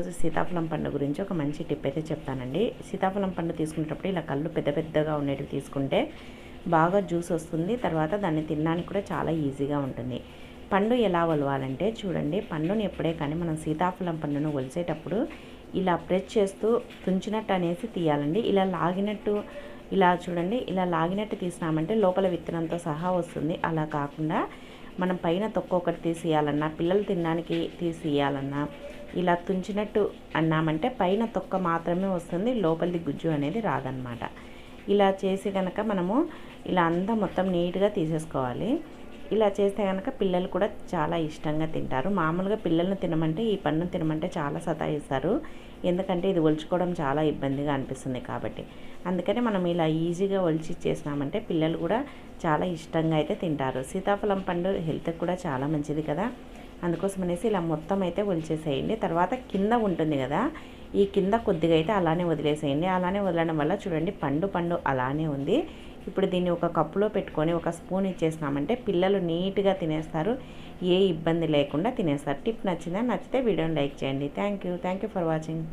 రోజు సీతాఫలం పండు గురించి ఒక మంచి టిప్ అయితే చెప్తానండి. సీతాఫలం పండు తీసుకునేటప్పుడు ఇలా కళ్ళు పెద్ద పెద్దగా ఉండేవి తీసుకుంటే బాగా జ్యూస్ వస్తుంది. తర్వాత దాన్ని తినడానికి కూడా చాలా ఈజీగా ఉంటుంది. పండు ఎలా ఒలవాలంటే చూడండి పండుని ఎప్పుడే కానీ మనం సీతాఫలం పండును ఒలిసేటప్పుడు ఇలా ప్రెస్ చేస్తూ తుంచినట్టు అనేసి తీయాలండి. ఇలా లాగినట్టు ఇలా చూడండి ఇలా లాగినట్టు తీసినామంటే లోపల విత్తనంతో సహా వస్తుంది. అలా కాకుండా మనం పైన తొక్క ఒకటి తీసేయాలన్నా పిల్లలు తినడానికి తీసేయాలన్నా ఇలా తుంచినట్టు అన్నామంటే పైన తొక్క మాత్రమే వస్తుంది లోపలిది గుజ్జు అనేది రాదనమాట ఇలా చేసి కనుక మనము ఇలా అంతా మొత్తం నీట్గా తీసేసుకోవాలి. ఇలా చేస్తే కనుక పిల్లలు కూడా చాలా ఇష్టంగా తింటారు. మామూలుగా పిల్లల్ని తినమంటే ఈ పన్ను తినమంటే చాలా సతాయిస్తారు. ఎందుకంటే ఇది ఒలుచుకోవడం చాలా ఇబ్బందిగా అనిపిస్తుంది కాబట్టి. అందుకని మనం ఇలా ఈజీగా ఒలిచి చేసినామంటే పిల్లలు కూడా చాలా ఇష్టంగా అయితే తింటారు. సీతాఫలం పండు హెల్త్కి కూడా చాలా మంచిది కదా. అందుకోసం అనేసి ఇలా మొత్తం అయితే ఒలిచేసేయండి. తర్వాత కింద ఉంటుంది కదా ఈ కింద కొద్దిగా అయితే అలానే వదిలేసేయండి. అలానే వదలడం వల్ల చూడండి పండు పండు అలానే ఉంది. ఇప్పుడు దీన్ని ఒక కప్పులో పెట్టుకొని ఒక స్పూన్ ఇచ్చేసినామంటే పిల్లలు నీట్గా తినేస్తారు. ఏ ఇబ్బంది లేకుండా తినేస్తారు. టిప్ నచ్చిందా? నచ్చితే వీడియోని లైక్ చేయండి. Thank you. Thank you for watching.